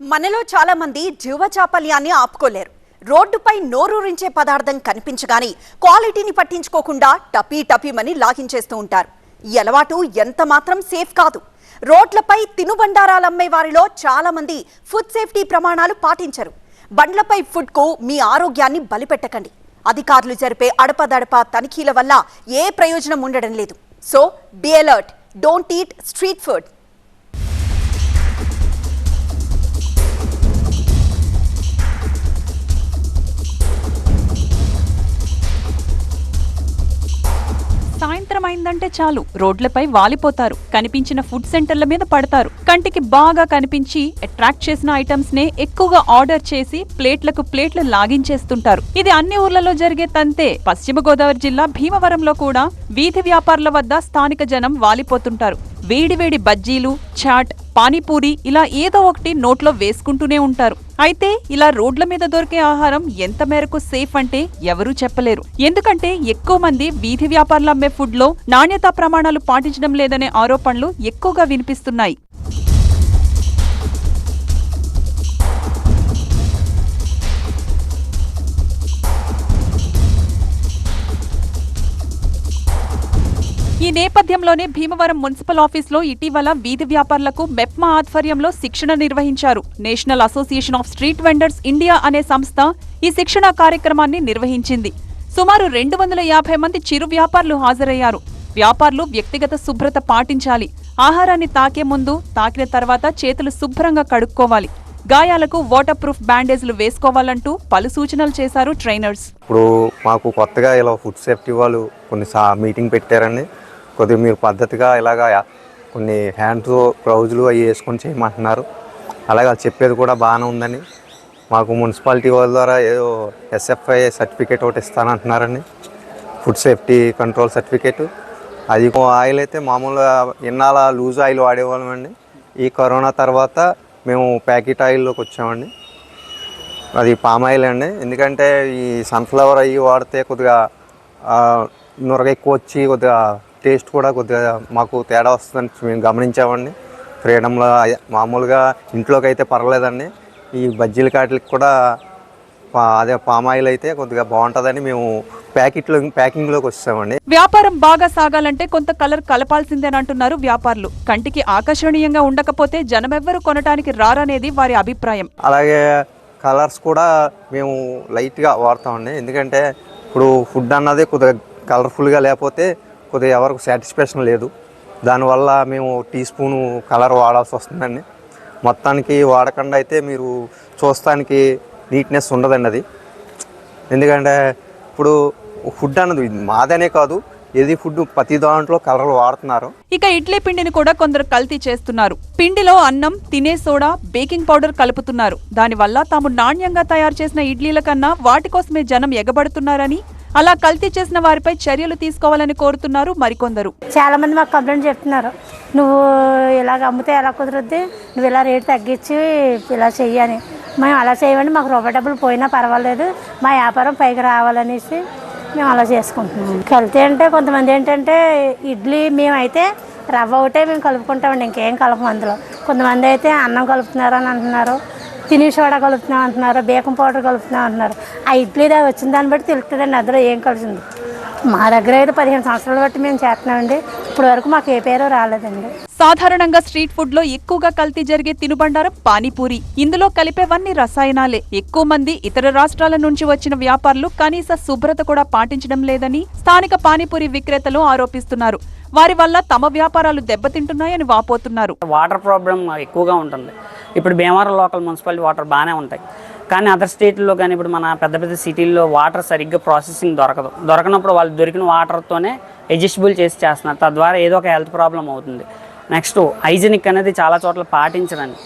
మనలో చాలా మంది జీవచాపల్యాన్ని ఆపుకోలేరు. రోడ్డుపై నోరూరించే పదార్థం కనిపించగానే క్వాలిటీని పట్టించుకోకుండా టపీ టపీమని లాగించేస్తూ ఉంటారు. ఈ అలవాటు ఎంత మాత్రం సేఫ్ కాదు. రోడ్లపై తినుబండారాలు అమ్మే వారిలో చాలా మంది ఫుడ్ సేఫ్టీ ప్రమాణాలు పాటించరు. బండ్లపై ఫుడ్కు మీ ఆరోగ్యాన్ని బలిపెట్టకండి. అధికారులు జరిపే అడపదడప తనిఖీల వల్ల ఏ ప్రయోజనం ఉండడం లేదు. So be alert. Don't eat street food. సాయంత్రం అయిందంటే చాలు. రోడ్లపై వాలిపోతారు. కనిపించిన ఫుడ్ సెంటర్ల మీద పడతారు. కంటికి బాగా కనిపించి అట్రాక్ట్ చేసిన ఐటమ్స్ నే ఎక్కువగా ఆర్డర్ చేసి ప్లేట్లకు ప్లేట్లు లాగించేస్తుంటారు. ఇది అన్ని ఊర్లలో జరిగే తంతే. పశ్చిమ గోదావరి జిల్లా భీమవరంలో కూడా వీధి వ్యాపారుల వద్ద స్థానిక జనం వాలిపోతుంటారు. వేడివేడి బజ్జీలు చాట్ పానీపూరి ఇలా ఏదో ఒకటి నోట్లో వేసుకుంటూనే ఉంటారు. అయితే ఇలా రోడ్ల మీద దొరికే ఆహారం ఎంత మేరకు సేఫ్ అంటే ఎవరూ చెప్పలేరు. ఎందుకంటే ఎక్కువ మంది వీధి వ్యాపారులు అమ్మే ఫుడ్లో నాణ్యతా ప్రమాణాలు పాటించడం లేదనే ఆరోపణలు ఎక్కువగా వినిపిస్తున్నాయి. ఈ నేపథ్యంలోనే భీమవరం మున్సిపల్ ఆఫీస్లో ఇటీవల వీధి వ్యాపారులకు మెప్మా ఆధ్వర్యంలో శిక్షణ నిర్వహించారు. National Association of Street Vendors India అనే సంస్థ ఈ శిక్షణా కార్యక్రమాన్ని నిర్వహించింది. సుమారు రెండు వందల యాభై మంది చిరు వ్యాపారులు హాజరయ్యారు. వ్యాపారులు వ్యక్తిగత శుభ్రత పాటించాలి. ఆహారాన్ని తాకే ముందు తాకిన తర్వాత చేతులు శుభ్రంగా కడుక్కోవాలి. గాయాలకు వాటర్ ప్రూఫ్ బ్యాండేజ్లు వేసుకోవాలంటూ పలు సూచనలు చేశారు ట్రైనర్స్. ఇప్పుడు మాకు కొత్తగా ఇలా ఫుడ్ సేఫ్టీ వాళ్ళు కొన్ని మీటింగ్ పెట్టారండి. కొద్దిగా మీరు పద్ధతిగా ఇలాగా కొన్ని హ్యాండ్స్ గ్లౌజులు అవి వేసుకొని చేయమంటున్నారు. అలాగే వాళ్ళు చెప్పేది కూడా బాగానే ఉందని. మాకు మున్సిపాలిటీ వాళ్ళ ద్వారా ఏదో ఎస్ఎఫ్ఐ సర్టిఫికేట్ ఒకటి ఇస్తానంటున్నారండి. Food safety control certificate. అది ఆయిల్ అయితే మామూలుగా ఇన్నాళ్ళ లూజ్ ఆయిల్ వాడేవాళ్ళమండి ఈ కరోనా తర్వాత మేము ప్యాకెట్ ఆయిల్లోకి వచ్చామండి. అది పామ్ ఆయిల్ అండి. ఎందుకంటే ఈ సన్ఫ్లవర్ అవి వాడితే కొద్దిగా నురగ ఎక్కువ వచ్చి కొద్దిగా టేస్ట్ కూడా కొద్దిగా మాకు తేడా వస్తుందని మేము గమనించామండి. ఫ్రీడంలో మామూలుగా ఇంట్లోకి అయితే పర్వాలేదండి. ఈ బజ్జీల కాటికి కూడా పా- అదే పామ్ ఆయిల్ అయితే కొద్దిగా బాగుంటుందని మేము ప్యాకెట్లో ప్యాకింగ్లోకి వచ్చామండి. వ్యాపారం బాగా సాగాలంటే కొంత కలర్ కలపాల్సిందేనంటున్నారు వ్యాపారులు. కంటికి ఆకర్షణీయంగా ఉండకపోతే జనమెవ్వరూ కొనటానికి రారనేది వారి అభిప్రాయం. అలాగే కలర్స్ కూడా మేము లైట్గా వాడతామండి. ఎందుకంటే ఇప్పుడు ఫుడ్ అన్నది కొద్దిగా కలర్ఫుల్గా లేకపోతే కొద్దిగా ఎవరికి సాటిస్ఫాక్షన్ లేదు. దానివల్ల మేము టీ స్పూను కలర్ వాడాల్సి వస్తుందండి. మొత్తానికి వాడకుండా అయితే మీరు చూస్తానికి నీట్నెస్ ఉండదండి అది. ఎందుకంటే ఇప్పుడు ఫుడ్ అన్నది మాదనే కాదు ఏది ఫుడ్ ప్రతి దాంట్లో కలర్లు వాడుతున్నారు. ఇక ఇడ్లీ పిండిని కూడా కొందరు కల్తీ చేస్తున్నారు. పిండిలో అన్నం తినే సోడా బేకింగ్ పౌడర్ కలుపుతున్నారు. దానివల్ల తాము నాణ్యంగా తయారు చేసిన ఇడ్లీల కన్నా వాటి కోసమే జనం ఎగబడుతున్నారని అలా కల్తీ చేసిన వారిపై చర్యలు తీసుకోవాలని కోరుతున్నారు మరికొందరు. చాలా మంది మాకు కంప్లైంట్ చెప్తున్నారు. నువ్వు ఇలాగ అమ్మితే ఎలా కుదురుద్ది? నువ్వు ఇలా రేటు తగ్గించి ఇలా చెయ్యని మేము అలా చేయమండి మాకు రూపాయి డబ్బులు పోయినా పర్వాలేదు మా వ్యాపారం పైకి రావాలనేసి మేము అలా చేసుకుంటున్నాం. కల్తీ అంటే కొంతమంది ఏంటంటే ఇడ్లీ మేమైతే రవ్వ ఒకటే మేము కలుపుకుంటామండి ఇంకేం కలపం అందులో. కొంతమంది అయితే అన్నం కలుపుతున్నారు అని అంటున్నారు. తిని సోడా కలుపుతున్నాం అంటున్నారు బేకం పౌడర్ కలుపుతున్నాం అంటున్నారు. ఆ ఇడ్లీ దా వచ్చిన దాన్ని బట్టి తెలుస్తుందండి అందులో ఏం కలిసింది? మా దగ్గర అయితే పదిహేను సంవత్సరాలు బట్టి మేము చేస్తున్నామండి. ఇప్పటి వరకు మాకు ఏ పేరు రాలేదండి. సాధారణంగా స్ట్రీట్ ఫుడ్లో ఎక్కువగా కల్తీ జరిగే తినుబండారం పానీపూరి. ఇందులో కలిపేవన్నీ రసాయనాలే. ఎక్కువ మంది ఇతర రాష్ట్రాల నుంచి వచ్చిన వ్యాపారులు కనీస శుభ్రత కూడా పాటించడం లేదని స్థానిక పానీపూరి విక్రేతలు ఆరోపిస్తున్నారు. వారి వల్ల తమ వ్యాపారాలు దెబ్బతింటున్నాయని వాపోతున్నారు. వాటర్ ప్రాబ్లం ఎక్కువగా ఉంటుంది. ఇప్పుడు భీమవరం లోకల్ మున్సిపాలిటీ వాటర్ బాగానే ఉంటాయి. కానీ అదర్ స్టేట్లో కానీ ఇప్పుడు మన పెద్ద పెద్ద సిటీల్లో వాటర్ సరిగ్గా ప్రాసెసింగ్ దొరకదు. దొరకనప్పుడు వాళ్ళు దొరికిన వాటర్తోనే అడ్జస్టబుల్ చేసి చేస్తున్నారు. తద్వారా ఏదో ఒక హెల్త్ ప్రాబ్లం అవుతుంది. నెక్స్ట్ హైజీనిక్ అనేది చాలా చోట్ల పాటించరండి.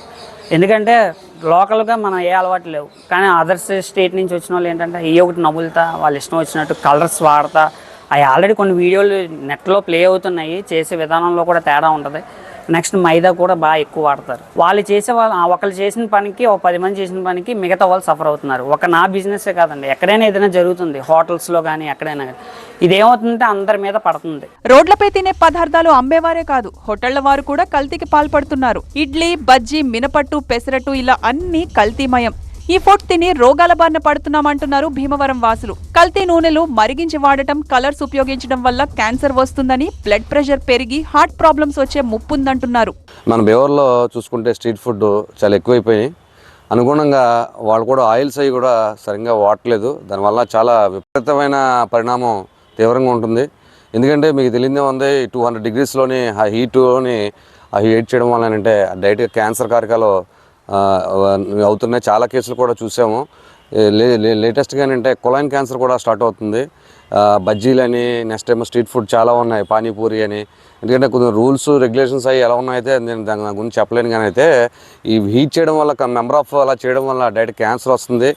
ఎందుకంటే లోకల్గా మనం ఏ అలవాటు లేవు. కానీ అదర్స్ స్టేట్ నుంచి వచ్చిన వాళ్ళు ఏంటంటే ఏ ఒకటి నవ్వులుతా వాళ్ళు ఇష్టం వచ్చినట్టు కలర్స్ వాడతా అవి ఆల్రెడీ కొన్ని వీడియోలు నెట్లో ప్లే అవుతున్నాయి చేసే విధానంలో కూడా తేడా ఉంటుంది. నెక్స్ట్ మైదా కూడా బాగా ఎక్కువ వాడతారు. వాళ్ళు చేసే వాళ్ళు ఒకళ్ళు చేసిన పనికి ఒక పది మంది చేసిన పనికి మిగతా వాళ్ళు సఫర్ అవుతున్నారు. ఒక నా బిజినెసే కాదండి ఎక్కడైనా ఏదైనా జరుగుతుంది హోటల్స్లో కానీ ఎక్కడైనా కానీ ఇదేమవుతుందంటే అందరి మీద పడుతుంది. రోడ్లపై తినే పదార్థాలు అమ్మేవారే కాదు హోటళ్ళ వారు కూడా కల్తీకి పాల్పడుతున్నారు. ఇడ్లీ బజ్జీ మినపట్టు పెసరట్టు ఇలా అన్ని కల్తీమయం. ఈ ఫుడ్ తిని రోగాల బారిన పడుతున్నామంటున్నారు భీమవరం వాసులు. కల్తీ నూనెలు మరిగించి వాడటం కలర్స్ ఉపయోగించడం వల్ల క్యాన్సర్ వస్తుందని బ్లడ్ ప్రెషర్ పెరిగి హార్ట్ ప్రాబ్లమ్స్ వచ్చే ముప్పుందంటున్నారు. మన బేవర్లో చూసుకుంటే స్ట్రీట్ ఫుడ్ చాలా ఎక్కువైపోయినాయి. అనుగుణంగా వాళ్ళు కూడా ఆయిల్స్ అవి కూడా సరిగ్గా వాడట్లేదు. దానివల్ల చాలా విపరీతమైన పరిణామం తీవ్రంగా ఉంటుంది. ఎందుకంటే మీకు తెలియదే ఉంది టూ హండ్రెడ్ డిగ్రీస్లోని ఆ హీట్లోని ఆ హీట్ చేయడం వల్ల ఏంటంటే డైరెక్ట్గా క్యాన్సర్ కారకాలు అవుతున్నాయి. చాలా కేసులు కూడా చూసాము. లే- లే- లేటెస్ట్గా ఏంటంటే కొలైన్ క్యాన్సర్ కూడా స్టార్ట్ అవుతుంది. ఆ, బజ్జీలని నెక్స్ట్ ఏమో స్ట్రీట్ ఫుడ్ చాలా ఉన్నాయి పానీపూరి అని. ఎందుకంటే కొన్ని రూల్స్ రెగ్యులేషన్స్ అవి ఎలా ఉన్నాయితే నేను దాని గురించి చెప్పలేను కానీ అయితే ఈ హీట్ చేయడం వల్ల మెంబర్ ఆఫ్ అలా చేయడం వల్ల డైరెక్ట్ క్యాన్సర్ వస్తుంది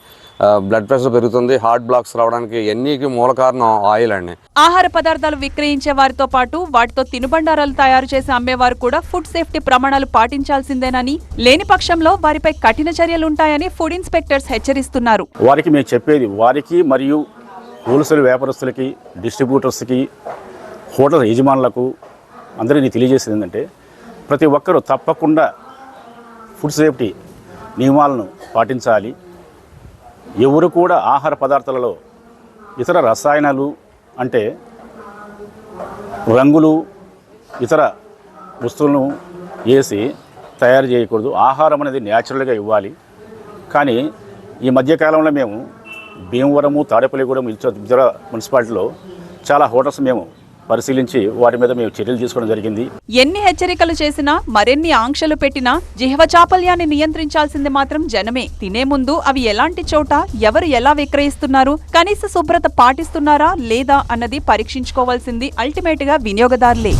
బ్లడ్ ప్రెషర్ పెరుగుతుంది హార్ట్ బ్లాక్స్ రావడానికి ఎన్నికి మూల కారణం ఆయిల్ అండి. ఆహార పదార్థాలు విక్రయించే వారితో పాటు వాటితో తినుబండారాలు తయారు చేసి అమ్మేవారు కూడా ఫుడ్ సేఫ్టీ ప్రమాణాలు పాటించాల్సిందేనని లేని పక్షంలో వారిపై కఠిన చర్యలుంటాయని ఫుడ్ ఇన్స్పెక్టర్స్ హెచ్చరిస్తున్నారు. వారికి మేము చెప్పేది వారికి మరియు హోల్సేల్ వ్యాపారస్తులకి డిస్ట్రిబ్యూటర్స్కి హోటల్ యజమానులకు అందరికీ తెలియజేసింది ఏంటంటే ప్రతి ఒక్కరూ తప్పకుండా ఫుడ్ సేఫ్టీ నియమాలను పాటించాలి. ఎవరు కూడా ఆహార పదార్థాలలో ఇతర రసాయనాలు అంటే రంగులు ఇతర వస్తువులను వేసి తయారు చేయకూడదు. ఆహారం అనేది న్యాచురల్గా ఇవ్వాలి. కానీ ఈ మధ్యకాలంలో మేము భీమవరము తాడేపల్లిగూడెం ఇతర మున్సిపాలిటీలో చాలా హోటల్స్ మేము పరిశీలించి వాటి మీద మేము చర్యలు తీసుకోవడం జరిగింది. ఎన్ని హెచ్చరికలు చేసినా మరెన్ని ఆంక్షలు పెట్టినా జిహ్వ చాపల్యాన్ని నియంత్రించాల్సింది మాత్రం జనమే. తినే ముందు అవి ఎలాంటి చోట ఎవరు ఎలా విక్రయిస్తున్నారు కనీస శుభ్రత పాటిస్తున్నారా లేదా అన్నది పరీక్షించుకోవాల్సింది అల్టిమేట్గా వినియోగదారులే.